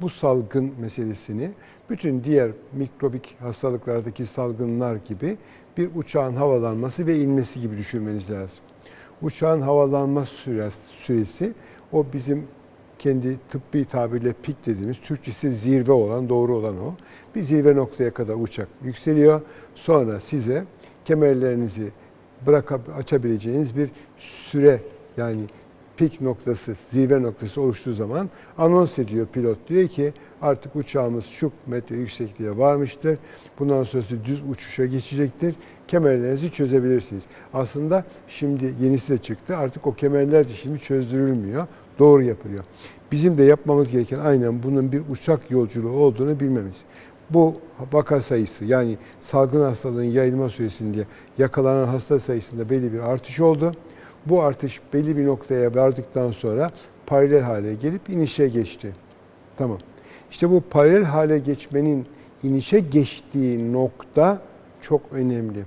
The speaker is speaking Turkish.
Bu salgın meselesini bütün diğer mikrobik hastalıklardaki salgınlar gibi bir uçağın havalanması ve inmesi gibi düşünmeniz lazım. Uçağın havalanma süresi, o bizim kendi tıbbi tabirle pik dediğimiz Türkçesi zirve olan doğru olan o. Bir zirve noktaya kadar uçak yükseliyor. Sonra size kemerlerinizi bırakıp açabileceğiniz bir süre yani pik noktası, zirve noktası oluştuğu zaman anons ediyor pilot. Diyor ki artık uçağımız şu metre yüksekliğe varmıştır. Bundan sonrası düz uçuşa geçecektir. Kemerlerinizi çözebilirsiniz. Aslında şimdi yenisi de çıktı. Artık o kemerler de şimdi çözdürülmüyor. Doğru yapılıyor. Bizim de yapmamız gereken aynen bunun bir uçak yolculuğu olduğunu bilmemiz. Bu vaka sayısı yani salgın hastalığın yayılma süresinde yakalanan hasta sayısında belli bir artış oldu. Bu artış belli bir noktaya vardıktan sonra paralel hale gelip inişe geçti. Tamam. İşte bu paralel hale geçmenin inişe geçtiği nokta çok önemli.